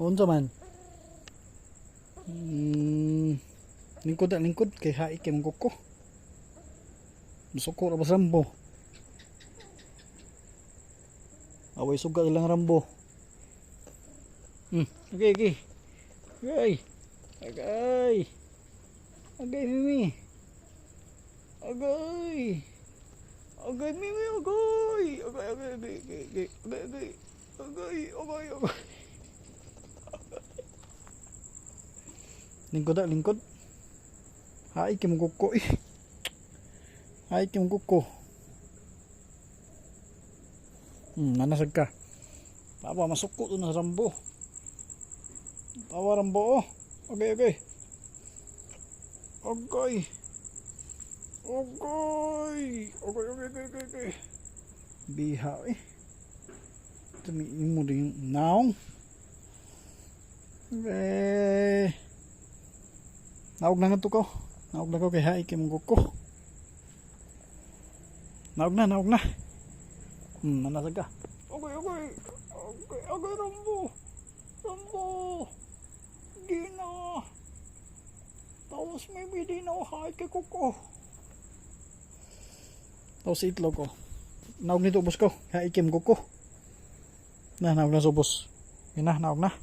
Unsa man? Hmm, lingkod na lingkod kay haik mong kuko. Musuko ra ba sa rambo? Away suga ilang rambo. Hmm, okay, okay. Okay. Agay. Agay, Mimi. Agay. Agay, Mimi, agay. Agay, agay, agay, agay, agay, agay, agay. Agay, Lingkod na, lingkod. Hay, kim kuko eh. Hay, kim kuko. Hmm, nanasag ka. Papa, masuko to na rambo. Tawa rambo oh. Okay, okay. Okay. Okay. Okay, okay, okay, okay, okay. Biha eh. Tumiin mo din yung naong. Eh. Naog na nga to ko. Naog na ko kay haik kay kuko. Naog na, naog na. Hmm, nanasag ka. Okay, okay. Okay, okay, Rambo. Rambo. Di na. Tapos may bidi na haik kay kuko. Tapos itlog ko. Naog nito ubos ko. Haik kay kuko. Na, naog na sa ubos. Yun na, naog na.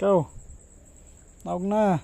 Ikaw. Naog na.